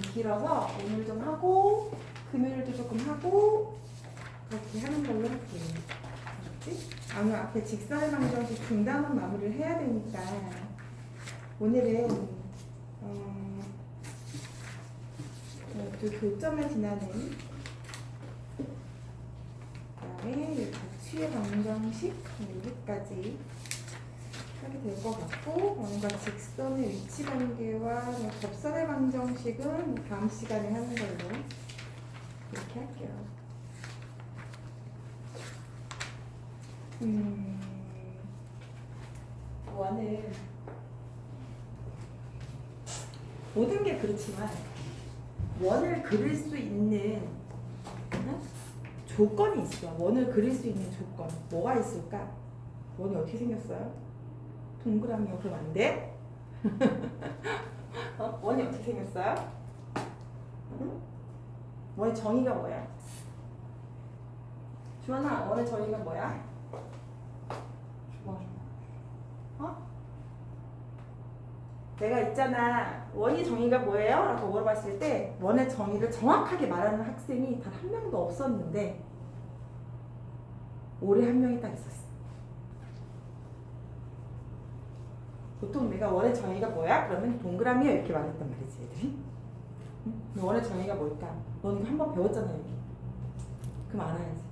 좀 길어서 오늘 좀 하고 금요일도 조금 하고 그렇게 하는 걸로 할게요. 알았지? 아무 앞에 직선의 방정식 중단은 마무리를 해야 되니까 오늘은 어, 어, 그 교점을 지나는 그다음에 이 가치의 방정식 여기까지 하게 될 것 같고 뭔가 직선의 위치 관계와 뭐 접선의 방정식은 다음 시간에 하는 걸로 이렇게 할게요. 음, 원은 모든 게 그렇지만 원을 그릴 수 있는 어? 조건이 있어. 원을 그릴 수 있는 조건 뭐가 있을까? 원이 어떻게 생겼어요? 동그라미요. 그럼 안 돼? 어? 원이 어떻게 생겼어요? 응? 원의 정의가 뭐야? 주원아, 원의 정의가 뭐야? 어? 내가 있잖아. 원의 정의가 뭐예요? 라고 물어봤을 때 원의 정의를 정확하게 말하는 학생이 단 한 명도 없었는데 올해 한 명이 딱 있었어. 보통 내가 원의 정의가 뭐야? 그러면 동그라미야 이렇게 말했단 말이지 애들이. 응? 원의 정의가 뭘까? 넌 이거 한번 배웠잖아 여기. 그럼 알아야지.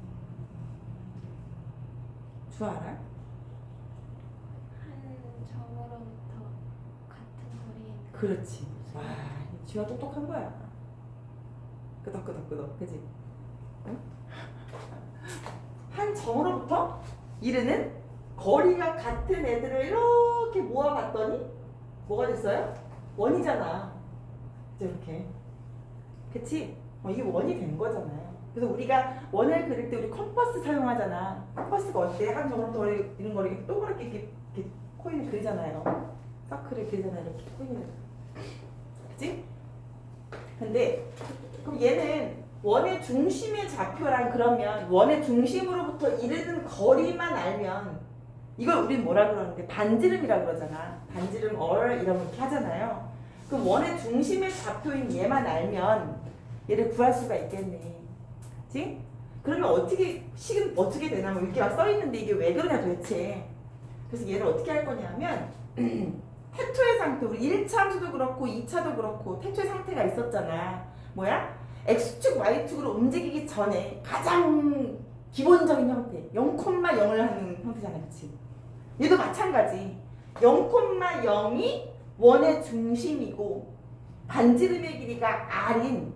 주 알아? 한 점으로부터 같은 거리에 있는 그렇지. 와, 쥐가 똑똑한 거야. 끄덕끄덕끄덕, 그지? 응? 한 점으로부터 이르는 거리가 같은 애들을 이렇게 모아봤더니 뭐가 됐어요? 원이잖아. 이렇게. 그치? 어, 이게 원이 된 거잖아요. 그래서 우리가 원을 그릴 때 우리 컴퍼스 사용하잖아. 컴퍼스가 어때? 한 점으로부터 거리, 이런 동그랗게 이렇게, 이렇게 코인을 그리잖아요. 서클을 그리잖아요. 이렇게 코인을. 그치? 근데 그럼 얘는 원의 중심의 좌표랑 그러면 원의 중심으로부터 이르는 거리만 알면 이걸 우린 뭐라 그러는데 반지름이라 그러잖아. 반지름 얼거 하잖아요. 그럼 원의 중심의 좌표인 얘만 알면 얘를 구할 수가 있겠네. 그치? 그러면 어떻게 식은 어떻게 되냐면 이렇게 막 써 있는데 이게 왜 그러냐 도대체. 그래서 얘를 어떻게 할 거냐면 태초의 상태, 우리 1차 함수도 그렇고 2차도 그렇고 태초의 상태가 있었잖아. 뭐야? X축, Y축으로 움직이기 전에 가장 기본적인 형태, 0,0을 하는 형태잖아. 그치? 얘도 마찬가지. 0,0이 원의 중심이고 반지름의 길이가 R인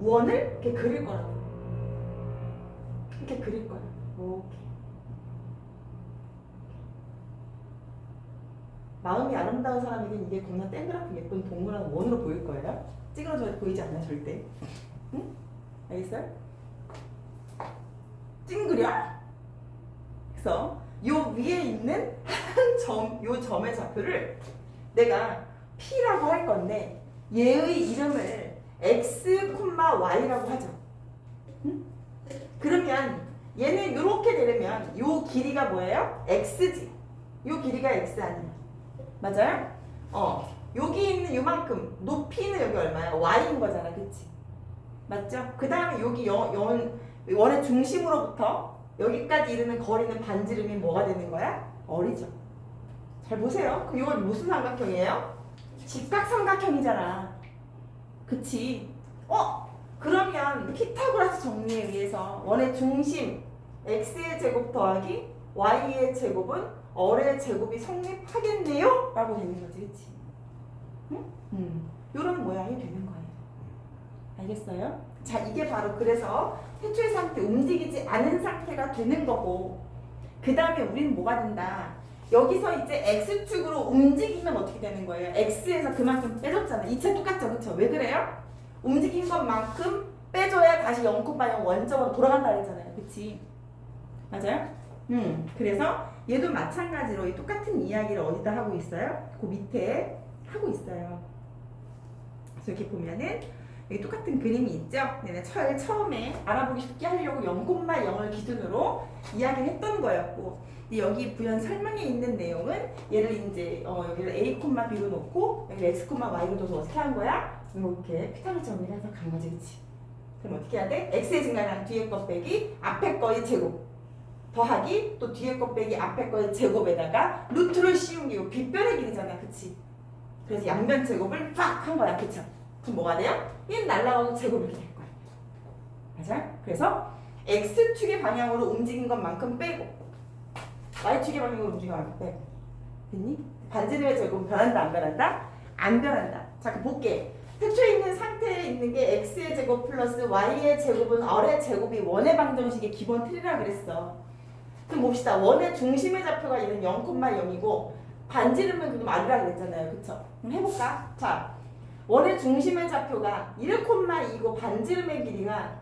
원을 이렇게 그릴 거라고. 이렇게 그릴 거야. 이렇게. 마음이 아름다운 사람에겐 이게 겁나 땡그랗고 예쁜 동그란 원으로 보일 거예요. 찌그러져 보이지 않아요, 절대. 응? 알겠어요? 찡그려? 그래서 요 위에 있는 한 점, 요 점의 좌표를 내가 P라고 할 건데 얘의 이름을 X, Y라고 하죠. 응? 그러면 얘는 이렇게 되려면 요 길이가 뭐예요? X지. 요 길이가 X 아니야. 맞아요? 어. 여기 있는 요만큼 높이는 여기 얼마야? y인 거잖아. 그치? 맞죠? 그 다음에 여기 연, 연, 원의 중심으로부터 여기까지 이르는 거리는 반지름이 뭐가 되는 거야? 어리죠. 잘 보세요. 그럼 이건 무슨 삼각형이에요? 직각삼각형이잖아. 그치? 어? 그러면 피타고라스 정리에 의해서 원의 중심 x의 제곱 더하기 y의 제곱은 어의 제곱이 성립하겠네요? 라고 되는 거지, 그치? 응? 음. 요런 모양이 되는 거예요. 알겠어요? 자, 이게 바로 그래서 태초의 상태, 움직이지 않은 상태가 되는 거고, 그 다음에 우리는 뭐가 된다? 여기서 이제 X축으로 움직이면 어떻게 되는 거예요? X에서 그만큼 빼줬잖아요. 이체 똑같죠, 그쵸? 왜 그래요? 움직인 것만큼 빼줘야 다시 0,0 원점으로 돌아간다 그랬잖아요. 그치? 맞아요? 음, 그래서 얘도 마찬가지로 이 똑같은 이야기를 어디다 하고 있어요? 그 밑에 하고 있어요. 그래서 이렇게 보면은 여기 똑같은 그림이 있죠? 내가 처, 처음에 알아보기 쉽게 하려고 0,0을 기준으로 이야기를 했던 거였고 여기 부연 설명에 있는 내용은 얘를 이제 어, 여기를 a, b로 놓고 여기 x, y로 둬서 어떻게 한 거야? 이렇게 피타고 정리를 해서 간 거지 그치? 그럼 어떻게 해야 돼? x의 증가량 뒤에 것 빼기 앞에 거의 제곱 더하기 또 뒤에 것 빼기 앞에 거의 제곱에다가 루트를 씌운 게 이거 빗변의 길이잖아 그치? 그래서 양변 제곱을 빡 한 거야 그쵸? 그럼 뭐가 돼요? 얘는 날라가고 제곱이 될 거야 맞아? 그래서 x축의 방향으로 움직인 것만큼 빼고 y축의 방향으로 움직인 것만큼 빼고 됐니? 반지름의 제곱은 변한다 안 변한다? 안 변한다 자 그럼 볼게 태초에 있는 상태에 있는 게 x의 제곱 플러스 y의 제곱은 어의 제곱이 원의 방정식의 기본 틀이라 그랬어 그럼 봅시다 원의 중심의 좌표가 얘는 0,0이고 반지름은 그럼 r이라 그랬잖아요 그쵸? 그럼 해볼까? 자 원의 중심의 좌표가 1,2고 반지름의 길이가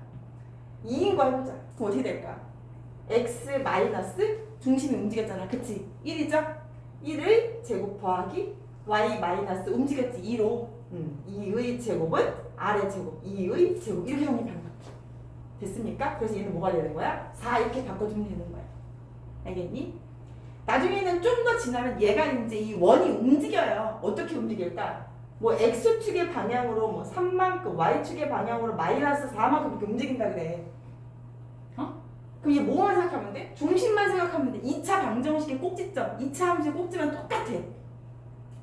2인 거 해보자. 어떻게 될까? x 마이너스 중심이 움직였잖아. 그치? 1이죠? 1을 제곱 더하기 y 마이너스 움직였지. 2로. 음, 2의 제곱은 r의 제곱. 2의 제곱. 이렇게 정리하는 거야. 됐습니까? 그래서 얘는 뭐가 되는 거야? 4 이렇게 바꿔주면 되는 거야. 알겠니? 나중에는 좀 더 지나면 얘가 이제 이 원이 움직여요. 어떻게 움직일까? 뭐 x축의 방향으로 뭐 3만큼, y축의 방향으로 마이너스 4만큼 이렇게 움직인다 그래. 어? 그럼 얘 뭐만 생각하면 돼? 중심만 생각하면 돼. 2차 방정식의 꼭지점, 2차 함수의 꼭지만 똑같아.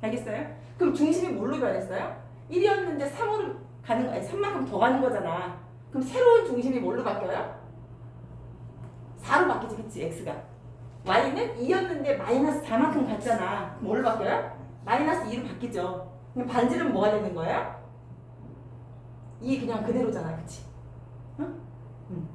알겠어요? 그럼 중심이 뭘로 변했어요? 1이었는데 3으로 가는 거, 아니 3만큼 더 가는 거잖아. 그럼 새로운 중심이 뭘로 바뀌어요? 4로 바뀌지, 그치? x가. y는 2였는데 마이너스 4만큼 갔잖아. 뭘로 바뀌어요? 마이너스 2로 바뀌죠. 그럼 반지름 뭐가 되는 거예요? 2 그냥 그대로잖아, 그치? 응? 응.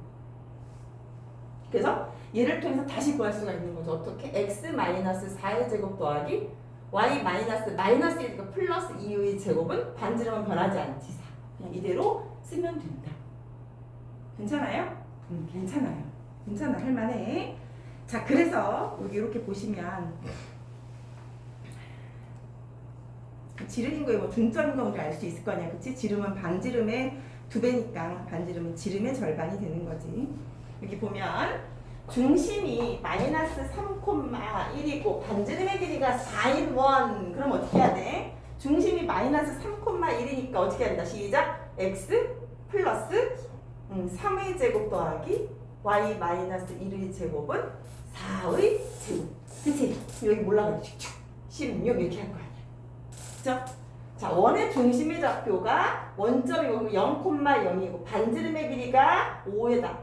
그래서 얘를 통해서 다시 구할 수가 있는 거죠. 어떻게? x 마이너스 4의 제곱 더하기 y 마이너스 마이너스 1 제곱 플러스 2의 제곱은 반지름은 변하지 않지. 4. 그냥 이대로 쓰면 된다. 괜찮아요? 응, 괜찮아요. 괜찮아, 할만해. 자, 그래서 여기 이렇게 보시면 지름인 거에 뭐 중점인 거 우리 알 수 있을거 아니야, 그치? 지름은 반지름의 두 배니까 반지름은 지름의 절반이 되는 거지. 여기 보면 중심이 마이너스 3,1이고 반지름의 길이가 4인 원. 그럼 어떻게 해야 돼? 중심이 마이너스 3,1이니까 어떻게 된다? 시작. x 플러스 음, 3의 제곱 더하기 y 마이너스 1의 제곱은 4의 제곱. 그치? 여기 몰라가지고 16 이렇게 할거 아니야. 그죠? 자, 원의 중심의 좌표가 원점이고 0,0이고 반지름의 길이가 5에다.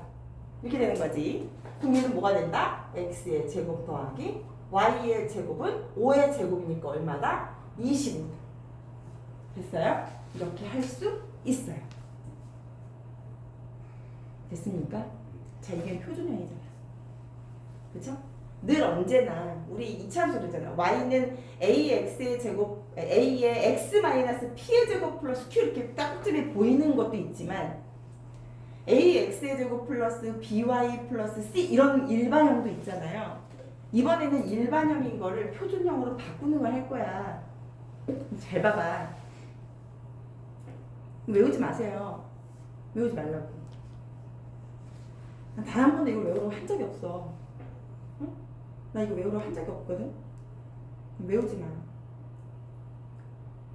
이렇게 되는 거지. 그럼 얘는 뭐가 된다? x의 제곱 더하기 y의 제곱은 5의 제곱이니까 얼마다? 20입니다. 됐어요? 이렇게 할 수 있어요. 됐습니까? 자, 이게 표준형이잖아. 그쵸? 늘 언제나 우리 2차함수 그러잖아. y는 ax의 제곱, a의 x 마이너스 p의 제곱 플러스 q 이렇게 딱점에 보이는 것도 있지만 ax의 제곱 플러스 by 플러스 c 이런 일반형도 있잖아요. 이번에는 일반형인 거를 표준형으로 바꾸는 걸 할 거야. 잘 봐봐. 외우지 마세요. 외우지 말라고. 단 한 번도 이걸 외우라고 한 적이 없어. 응? 나 이거 외우라고 한 적이 없거든. 외우지 마.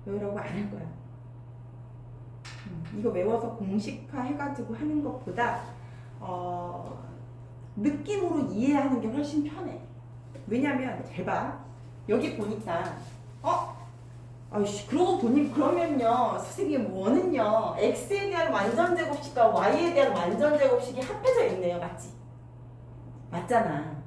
외우라고 안 할 거야. 음, 이거 외워서 공식화 해가지고 하는 것보다 어, 느낌으로 이해하는 게 훨씬 편해. 왜냐면 잘 봐. 여기 보니까 어? 아이씨 그러고 보니 그러면요 선생님 원은요 x에 대한 완전 제곱식과 y에 대한 완전 제곱식이 합해져 있네요 맞지? 맞잖아.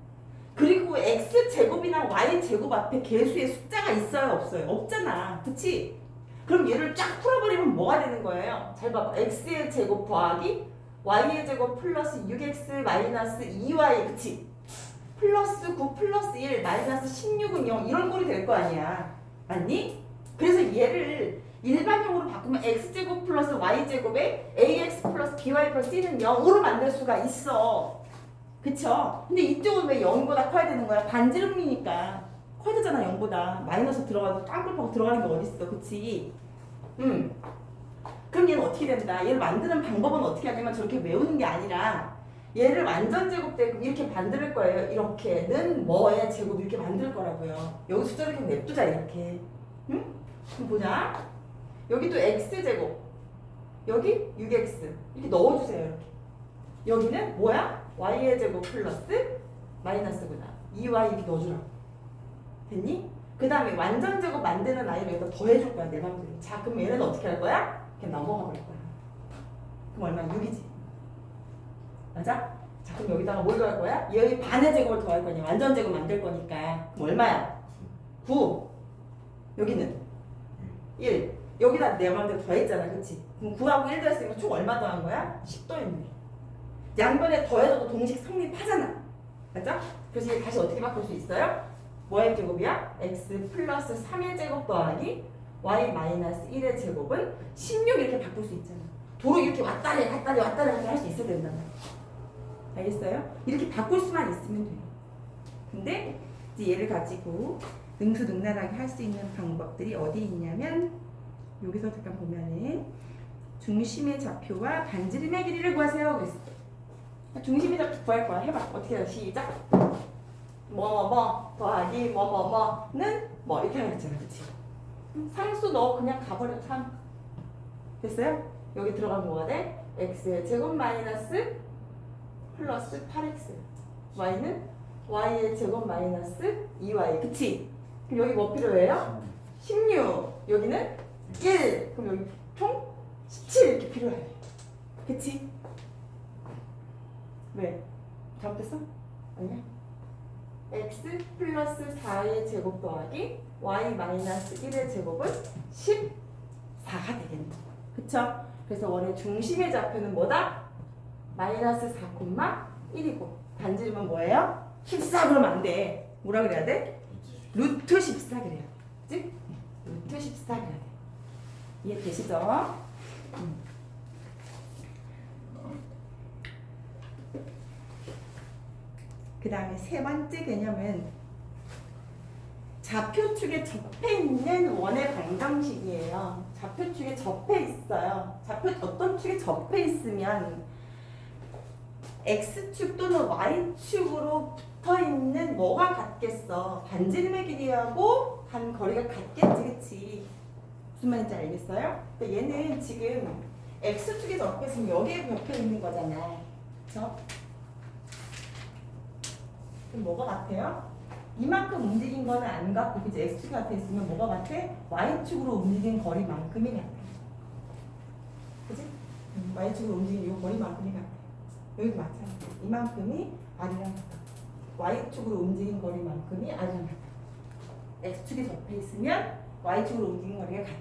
그리고 x 제곱이나 y 제곱 앞에 개수의 숫자가 있어요 없어요? 없잖아. 그치? 그럼 얘를 쫙 풀어버리면 뭐가 되는 거예요? 잘 봐봐. x의 제곱 더하기 y의 제곱 플러스 6x 마이너스 2y 그치? 플러스 9 플러스 1 마이너스 16은 0 이런 꼴이 될 거 아니야. 맞니? 그래서 얘를 일반형으로 바꾸면 x제곱 플러스 y제곱에 ax 플러스 by 플러스 c는 0으로 만들 수가 있어. 그쵸? 근데 이쪽은 왜 0보다 커야 되는 거야? 반지름이니까. 커야 되잖아, 0보다. 마이너스 들어가도 땅굴 파고 들어가는 게 어딨어. 그치? 음. 그럼 얘는 어떻게 된다? 얘를 만드는 방법은 어떻게 하냐면 저렇게 외우는 게 아니라 얘를 완전 제곱되고 이렇게 만들 거예요. 이렇게는 뭐의 제곱 이렇게 만들 거라고요. 여기 숫자를 그냥 냅두자 이렇게. 응? 그럼 보자. 여기도 x 제곱. 여기 6x 이렇게 넣어주세요 이렇게. 여기는 뭐야? Y의 제곱 플러스 마이너스구나. 2y 이렇게 넣어주라. 됐니? 그 다음에 완전 제곱 만드는 아이를 여기다 더해줄 거야 내 맘대로. 자 그럼 얘는 어떻게 할 거야? 그냥 넘어가 버릴 거야. 그럼 얼마? 6이지. 맞아? 자 그럼 여기다가 뭘 더할 거야? 여기 반의 제곱을 더할 거냐? 완전 제곱 만들 거니까. 그럼 얼마야? 9. 여기는 1. 여기다 내 맘대로 더했잖아, 그치? 그럼 9하고 1 더했으니까 총 얼마 더한 거야? 10 더했네. 양변에 더해줘도 동식 성립하잖아. 맞죠? 그래서 얘 다시 어떻게 바꿀 수 있어요? 뭐의 제곱이야? x 플러스 3의 제곱 더하기 y 마이너스 1의 제곱은 16 이렇게 바꿀 수 있잖아. 도로 이렇게 왔다리 갔다리 왔다리 갔다리 할 수 있어야 된단. 알겠어요? 이렇게 바꿀 수만 있으면 돼요. 근데 이제 얘를 가지고 능수능란하게 할 수 있는 방법들이 어디 있냐면 여기서 잠깐 보면은 중심의 좌표와 반지름의 길이를 구하세요. 그랬어. 중심의 좌표 구할 거야. 해봐. 어떻게 해? 시작. 뭐뭐뭐 더하기 뭐뭐뭐는 뭐 이렇게 하랬잖아, 그렇지? 상수 너 그냥 가버려 3 됐어요? 여기 들어가면 뭐가 돼? x 제곱 마이너스 플러스 8x y는 y의 제곱 마이너스 2y 그치? 그럼 여기 뭐 필요해요? 16 여기는 1 그럼 여기 총 17 이렇게 필요해 그치? 왜? 잘못됐어? 아니야? x 플러스 4의 제곱 더하기 y 마이너스 1의 제곱은 14가 되겠네. 그쵸? 그래서 원의 중심의 좌표는 뭐다? 마이너스 4,1이고 반지름은 뭐예요? 14 그러면 안 돼. 뭐라 그래야 돼? 루트 14 그래요. 그치? 루트 14 그래야 돼. 이해 되시죠? 음. 그 다음에 세 번째 개념은 좌표축에 접해 있는 원의 방정식이에요. 좌표축에 접해 있어요. 좌표 어떤 축에 접해 있으면 x축 또는 y축으로 붙어 있는 뭐가 같겠어? 반지름의 길이하고 간 거리가 같겠지, 그치? 무슨 말인지 알겠어요? 근데 얘는 지금 x축에 접해 있으면 여기에 접해 있는 거잖아. 그쵸? 그럼 뭐가 같아요? 이만큼 움직인 거는 안 같고 그지 x축 같아 있으면 뭐가 같아? y축으로 움직인 거리만큼이 같아. 그지? 음, y축으로 움직인 이 거리만큼이 같아. 여기 맞잖아. 이만큼이 r이랑 같아. y축으로 움직인 거리만큼이 r이랑 같아. x축이 접해 있으면 y축으로 움직인 거리가 같아.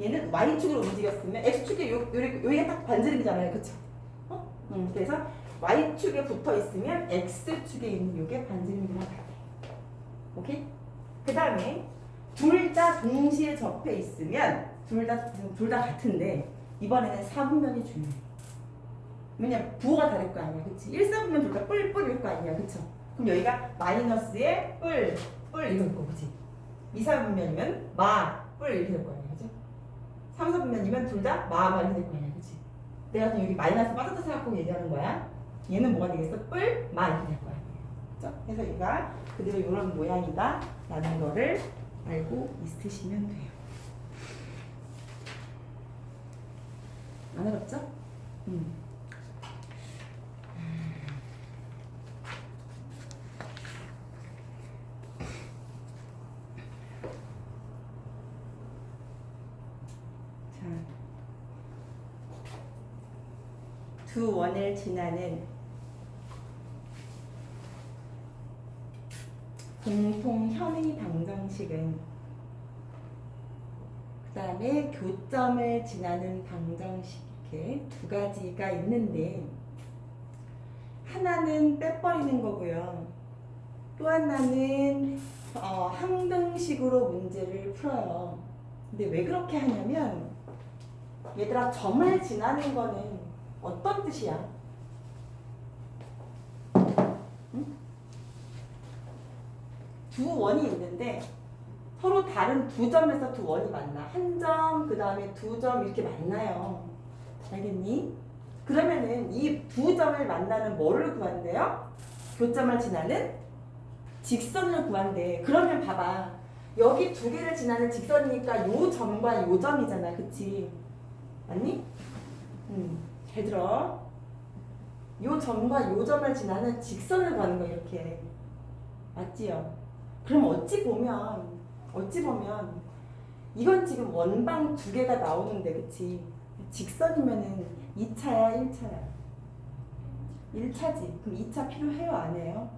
얘는 y축으로 움직였으면 x축이 요, 요, 여기가 딱 반지름이잖아요. 그쵸? 어? 음, 그래서 y축에 붙어 있으면 x축에 있는 요게 반지름이랑 같아. 오케이? 그 다음에 둘 다 동시에 접해 있으면 둘 다 둘 다 같은데 이번에는 4분면이 중요해. 왜냐 부호가 다를 거 아니야, 그렇지? 1, 4분면 둘 다 뿔뿔일 거 아니야, 그렇죠? 그럼 여기가 마이너스에 뿔, 뿔 이럴 거, 그렇지? 2, 4분면이면 마, 뿔 이렇게 될 거 아니야, 그렇죠? 3, 4분면이면 둘 다 마, 마 이렇게 될 거 아니야, 그렇지? 내가 지금 여기 마이너스 빠졌다 생각하고 얘기하는 거야. 얘는 뭐가 되겠어? 뿔, 마 이렇게 될 거야. 그렇죠? 그래서 얘가 그대로 이런 모양이다 라는 거를 알고 있으시면 돼요. 안 어렵죠? 음. 자, 두 원을 지나는 공통 현의 방정식은 그 다음에 교점을 지나는 방정식 이렇게 두 가지가 있는데 하나는 빼버리는 거고요. 또 하나는 어, 항등식으로 문제를 풀어요. 근데 왜 그렇게 하냐면 얘들아 점을 지나는 거는 어떤 뜻이야? 두 원이 있는데 서로 다른 두 점에서 두 원이 만나. 한 점, 그 다음에 두 점 이렇게 만나요. 알겠니? 그러면은 이 두 점을 만나는 뭐를 구한대요? 교점을 지나는 직선을 구한대. 그러면 봐봐. 여기 두 개를 지나는 직선이니까 요 점과 요 점이잖아. 그치? 맞니? 음, 잘 들어. 요 점과 요 점을 지나는 직선을 구하는 거야, 이렇게. 맞지요? 그럼 어찌 보면, 어찌 보면, 이건 지금 원방 두 개가 나오는데, 그치? 직선이면은 2차야, 1차야? 1차지. 그럼 2차 필요해요, 안 해요?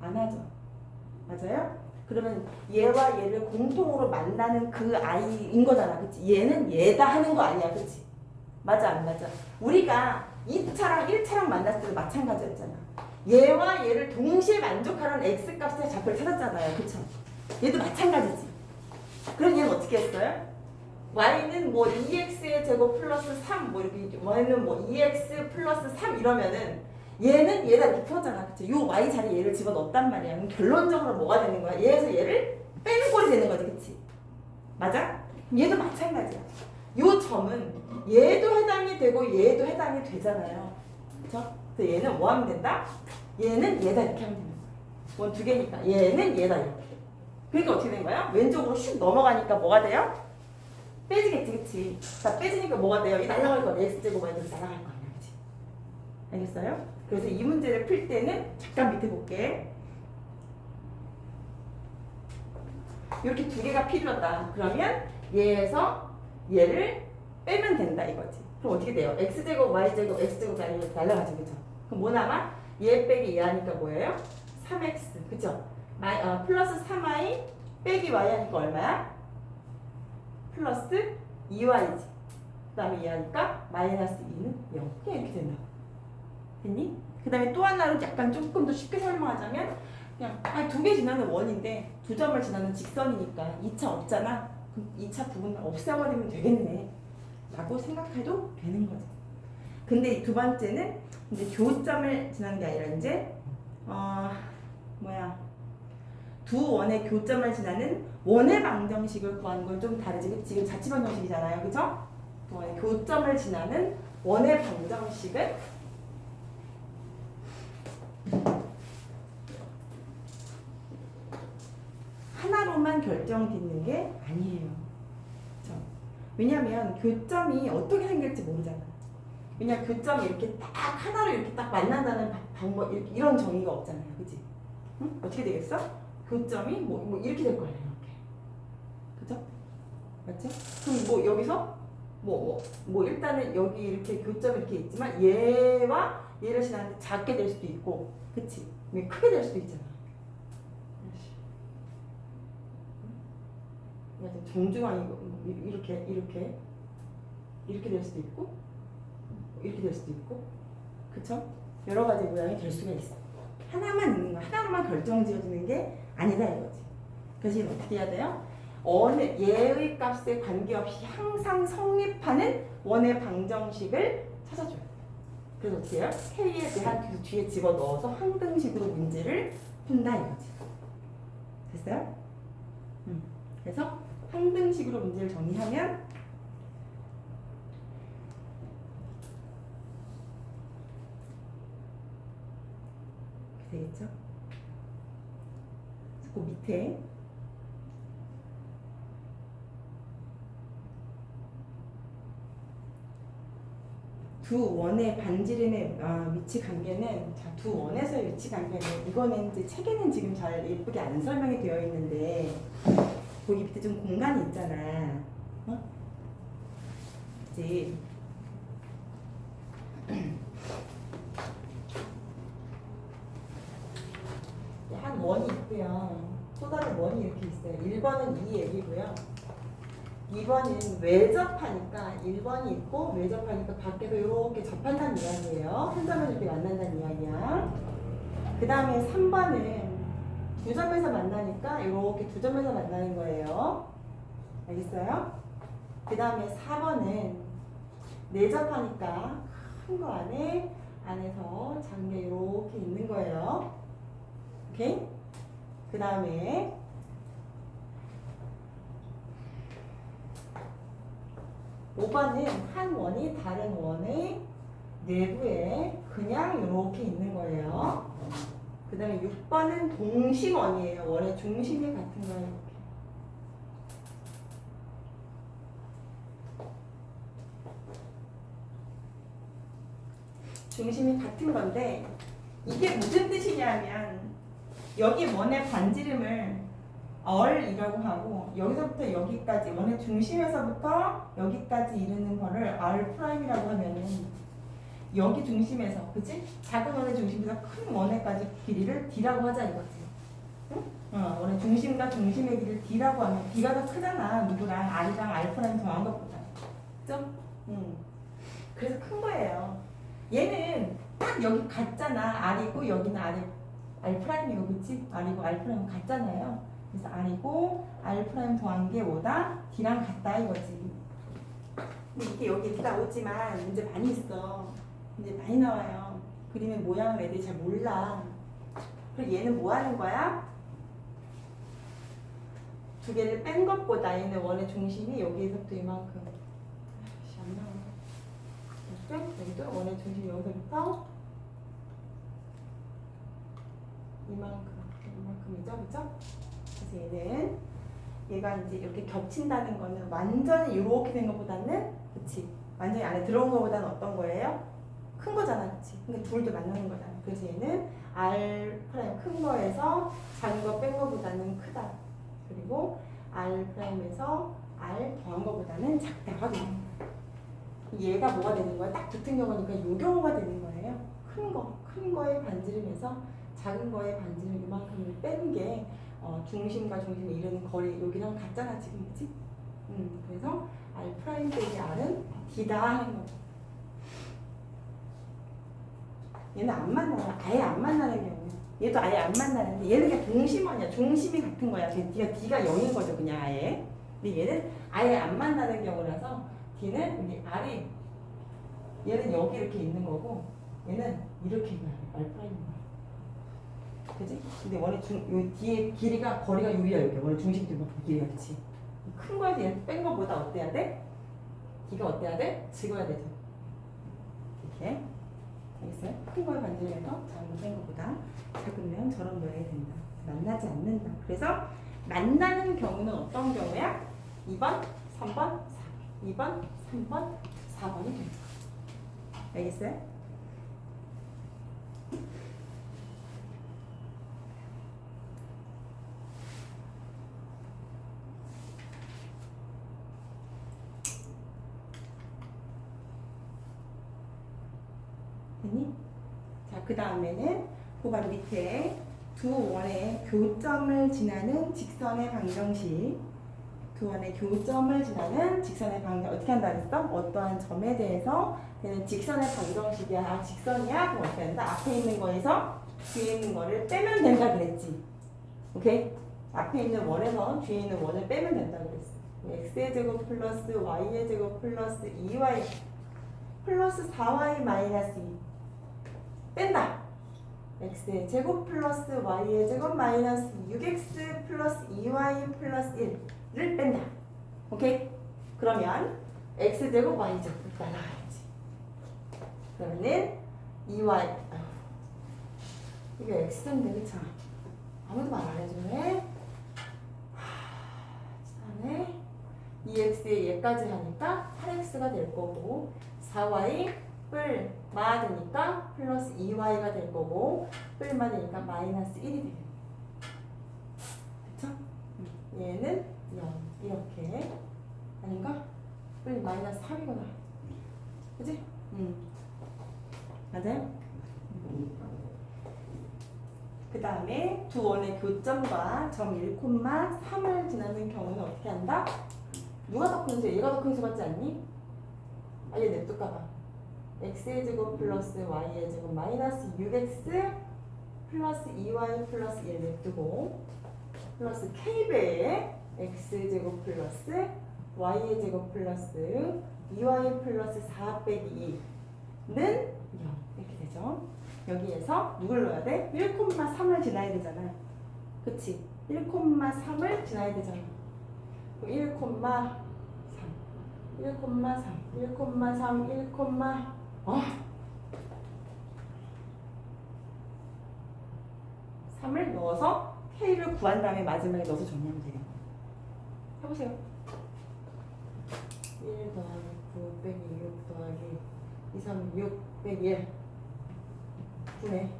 안 하죠. 맞아요? 그러면 얘와 얘를 공통으로 만나는 그 아이인 거잖아, 그치? 얘는 얘다 하는 거 아니야, 그치? 맞아, 안 맞아? 우리가 2차랑 1차랑 만났을 때도 마찬가지였잖아. 얘와 얘를 동시에 만족하는 x 값의 좌표를 찾았잖아요, 그쵸? 얘도 마찬가지지. 그럼 얘는 어떻게 했어요? y는 뭐 2x의 제곱 플러스 3, 뭐 이렇게, y는 뭐 2x 플러스 3 이러면은 얘는 얘다 풀었잖아. 그치? 요 y 자리에 얘를 집어 넣었단 말이야. 그럼 결론적으로 뭐가 되는 거야? 얘에서 얘를 빼는 꼴이 되는 거지. 그치? 맞아? 얘도 마찬가지야. 요 점은 얘도 해당이 되고 얘도 해당이 되잖아요. 그쵸? 그래서 얘는 뭐 하면 된다? 얘는 얘다 이렇게 하면 되는 거야. 원 두 개니까. 얘는 얘다 이렇게. 그러니까 어떻게 된 거야? 왼쪽으로 슉 넘어가니까 뭐가 돼요? 빼지겠지, 그치? 자, 빼지니까 뭐가 돼요? 이 날아갈 거야. x제곱 y제곱 날아갈 거 아니야, 그치? 알겠어요? 그래서 이 문제를 풀 때는 잠깐 밑에 볼게. 이렇게 두 개가 필요하다. 그러면 얘에서 얘를 빼면 된다 이거지. 그럼 어떻게 돼요? x제곱 y제곱 x제곱 날라가죠. 그죠? 그럼 뭐 남아? 얘 빼기 얘 하니까 뭐예요? 3x. 그죠? 마, 어, 플러스 3y 빼기 y 하니까 얼마야? 플러스 2y지. 그 다음에 얘 하니까 마이너스 2는 0. 그냥 이렇게 된다. 됐니? 그 다음에 또 하나로 약간 조금 더 쉽게 설명하자면 그냥 아, 두 개 지나는 원인데 두 점을 지나는 직선이니까 2차 없잖아. 그럼 2차 부분 없애버리면 되겠네. 라고 생각해도 되는 거죠. 근데 이두 번째는 이제 교점을 지나는 게 아니라 이제 어 뭐야 두 원의 교점을 지나는 원의 방정식을 구하는 건 좀 다르지. 지금 자치 방정식이잖아요. 그죠? 두 원의 교점을 지나는 원의 방정식은 하나로만 결정짓는 게 아니에요. 그쵸? 왜냐면 교점이 어떻게 생길지 모르잖아. 왜냐 교점이 이렇게 딱 하나로 이렇게 딱 만난다는 바- 방법 이런 정의가 없잖아요. 그지? 응? 어떻게 되겠어? 교점이 뭐, 뭐 이렇게 될 거예요. 이렇게. 그죠? 맞지? 그럼 뭐 여기서 뭐, 뭐, 뭐 일단은 여기 이렇게 교점이 이렇게 있지만 얘와 얘를 지나는데 작게 될 수도 있고 그치? 왜 크게 될 수도 있잖아. 약간 정중앙이고 뭐 이- 이렇게 이렇게 이렇게 될 수도 있고 이렇게 될 수도 있고 그쵸? 여러 가지 모양이 될 수가 있어 하나만 있는 거 하나로만 결정 지어지는 게 아니다 이거지 그래서 어떻게 해야 돼요? 어느 예의 값에 관계없이 항상 성립하는 원의 방정식을 찾아줘요 그래서 어떻게 해요? K에 대한 그 뒤에 집어넣어서 항등식으로 문제를 푼다 이거지 됐어요? 음. 그래서 항등식으로 문제를 정리하면 이렇게 되겠죠? 그 밑에 두 원의 반지름의 아, 위치 관계는 자, 두 원에서의 위치 관계는 이거는 이제 책에는 지금 잘 예쁘게 안 설명이 되어 있는데 거기 밑에 좀 공간이 있잖아. 어? 그치? 한 원이 있고요. 또 다른 원이 이렇게 있어요. 1번은 이 얘기고요. 2번은 외접하니까 1번이 있고 외접하니까 밖에서 이렇게 접한다는 이야기예요. 한 점을 이렇게 만난다는 이야기야. 그 다음에 3번은 두 점에서 만나니까 이렇게 두 점에서 만나는 거예요. 알겠어요? 그 다음에 4번은 내접하니까 큰 거 안에 안에서 작은 게 이렇게 있는 거예요. 오케이? 그 다음에 5번은 한 원이 다른 원의 내부에 그냥 이렇게 있는 거예요. 그 다음에 6번은 동심원이에요. 원의 중심이 같은 거예요. 이렇게. 중심이 같은 건데 이게 무슨 뜻이냐면 여기 원의 반지름을 R이라고 하고 여기서부터 여기까지 원의 중심에서부터 여기까지 이르는 거를 R 프라임이라고 하면은 여기 중심에서 그치? 작은 원의 중심에서 큰 원에까지 길이를 D라고 하자 이거지 응? 어, 원의 중심과 중심의 길이를 D라고 하면 D가 더 크잖아 누구랑 R이랑 R 프라임 더한 것보다 그죠? 응. 그래서 큰 거예요 얘는 딱 여기 같잖아 R이고 여기는 R, R 프라임이고 그치? R이고 R 프라임 같잖아요 그래서 R이고 R 프라임 더한 게 뭐다? D랑 같다 이거지. 근데 이게 여기 나오지만 문제 많이 있어. 문제 많이 나와요. 그림의 모양을 애들이 잘 몰라. 그리고 얘는 뭐 하는 거야? 두 개를 뺀 것보다 얘는 원의 중심이 여기서부터 이만큼. 아이씨, 안 나와. 이렇게 여기도 원의 중심이 여기서부터 이만큼, 이만큼이죠, 그죠? 그래서 얘는 얘가 이제 이렇게 겹친다는 거는 완전히 이렇게 된 것보다는 그치 완전히 안에 들어온 것보다는 어떤 거예요? 큰 거잖아 그치? 그러니까 둘도 만나는 거잖아. 그래서 얘는 R 프라임 큰 거에서 작은 거 뺀 거보다는 크다. 그리고 R 프라임에서 R 더한 거보다는 작다 확인 얘가 뭐가 되는 거야? 딱 붙은 경우니까 요 경우가 되는 거예요. 큰 거, 큰 거의 반지름에서 작은 거의 반지름 이만큼을 뺀게 어, 중심과 중심에 이르는 거리 여기랑 같잖아 지금 그치? 음, 그래서 R 프라임 빼기 R은 D다 하는 거죠. 얘는 안 만나요. 아예 안 만나는 경우야. 얘도 아예 안 만나는데 얘는 그냥 동심원이야. 중심이 같은 거야. D가 D가 0인 거죠 그냥 아예. 근데 얘는 아예 안 만나는 경우라서 D는 여기 R이 얘는 여기 이렇게 있는 거고 얘는 이렇게 거야. R 프라임인 거야. 그지? 근데 원래 중, 요 뒤에 길이가 거리가 유리야 여기 원래 중심 뒤만 길이가 그치? 큰 거에서 얘뺀 거보다 어때야 돼? 뒤가 어때야 돼? 직어야 되죠. 이렇게 알겠어요? 큰 거에 반지름에서 작은 거뺀 거보다 작으면 저런 모양이 된다. 만나지 않는다. 그래서 만나는 경우는 어떤 경우야? 2번, 3번, 4번. 2번, 3번, 4번이 된다. 알겠어요? 됐니? 자, 그 다음에는 그 바로 밑에 두 원의 교점을 지나는 직선의 방정식. 두 원의 교점을 지나는 직선의 방정 어떻게 한다 그랬어? 어떠한 점에 대해서 되는 직선의 방정식이야. 아, 직선이야? 그럼 어떻게 한다? 앞에 있는 거에서 뒤에 있는 거를 빼면 된다 그랬지. 오케이? 앞에 있는 원에서 뒤에 있는 원을 빼면 된다 그랬어. x의 제곱 플러스 y의 제곱 플러스 2y 플러스 4y 마이너스 2 뺀다. x의 제곱 플러스 y의 제곱 마이너스 6x 플러스 2y 플러스 1을 뺀다. 오케이? 그러면 x 제곱 y 제곱 날라가야지. 그러면은 2y 아휴, 이거 x인데 그쵸? 아무도 말 안 해주네. 하, 그다음에 2x에 얘까지 하니까 8x가 될 거고 4y 뿔 마되니까 플러스 2y가 될 거고 뿔 마되니까 마이너스 1이 되는 그쵸? 음, 얘는 0 이렇게 아닌가? 뿔 마이너스 3이구나 그지? 음. 맞아요? 그 다음에 두 원의 교점과 점 1,3을 지나는 경우는 어떻게 한다? 누가 더 큰 수? 얘가 더 큰 수 같지 않니? 아얘 냅둘까봐 x의 제곱 플러스 y의 제곱 마이너스 6x 플러스 2y 플러스 1 냅두고 플러스 k배의 x 제곱 플러스 y의 제곱 플러스 2y 플러스 4 빼기 2는 0 이렇게 되죠. 여기에서 누굴 넣어야 돼? 1,3을 지나야 되잖아. 그치? 1,3을 지나야 되잖아. 1,3 1,3 1,3 1,3 1, 어? 3을 넣어서 K를 구한 다음에 마지막에 넣어서 정리하면 돼요. 해보세요. 1 더하기 9 빼기 6 더하기 2, 3, 6 빼기 1 9네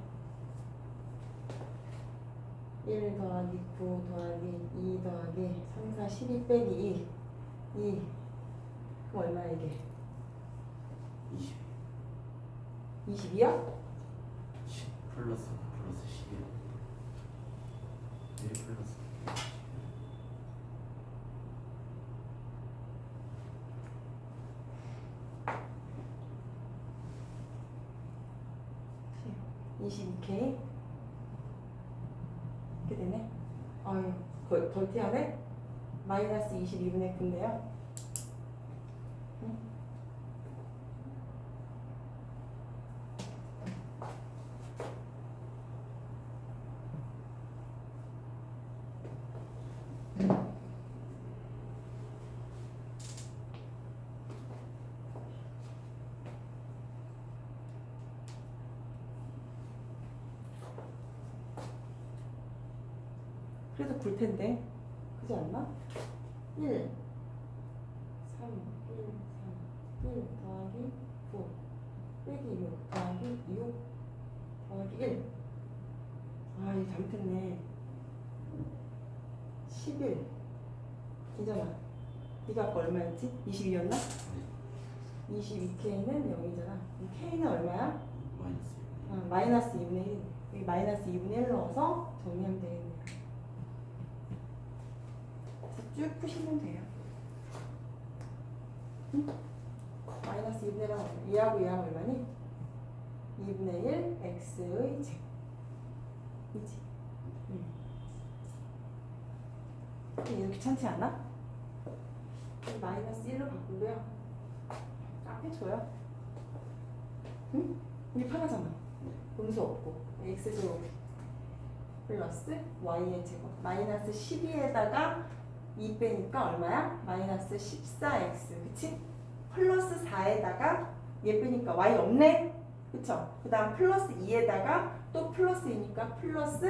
1 더하기 9 더하기 2 더하기 3, 4, 12 빼기 2 2 그럼 얼마야 이게? 20 20이야? 10 플러스 플러스 11 1 플러스. 시 22K 이렇게 되네? 아유 거의 벌티하네? 마이너스 22분의 9인데요 그래도 굴 텐데 그지 않나? 1 3 1 3 1 더하기 9 빼기 6 더하기 6 더하기 1 아, 이거 잘못했네 11 이잖아 네가 아까 얼마였지? 22였나? 22K는 0이잖아 K는 얼마야? 마이너스 아, 마이너스 2분의 1 여기 마이너스 2분의 1 넣어서 정리하면 되겠네요 그래서 쭉 푸시면 돼요 응? 마이너스 2분의 1하면 얼마? 2하고 2하면 얼마니? 2분의 1 x의 제 이지 응. 이거 귀찮지 않아? 이 마이너스 1로 바꾸고요 앞에 줘요 응? 이게 편하잖아 음수 없고 x제곱 플러스 y의 제곱 마이너스 12에다가 2 빼니까 얼마야? 마이너스 14x 그치? 플러스 4에다가 얘 빼니까 y 없네? 그쵸? 그 다음 플러스 2에다가 또 플러스이니까 플러스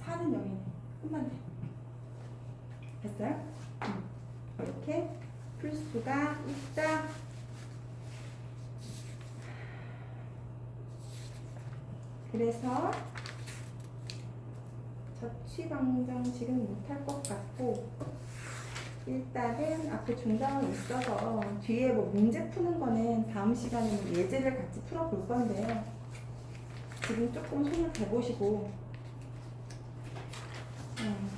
4는 0이네 끝났네 됐어요? 응. 이렇게 풀 수가 있다 그래서 저취방정 지금 못할 것 같고 일단은 앞에 중장은 있어서 뒤에 뭐 문제 푸는 거는 다음 시간에 뭐 예제를 같이 풀어볼 건데요. 지금 조금 손을 대보시고 음,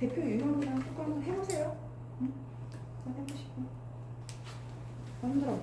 대표 유형이랑 조금 해보세요. 응? 한번 해보시고 안 힘들어.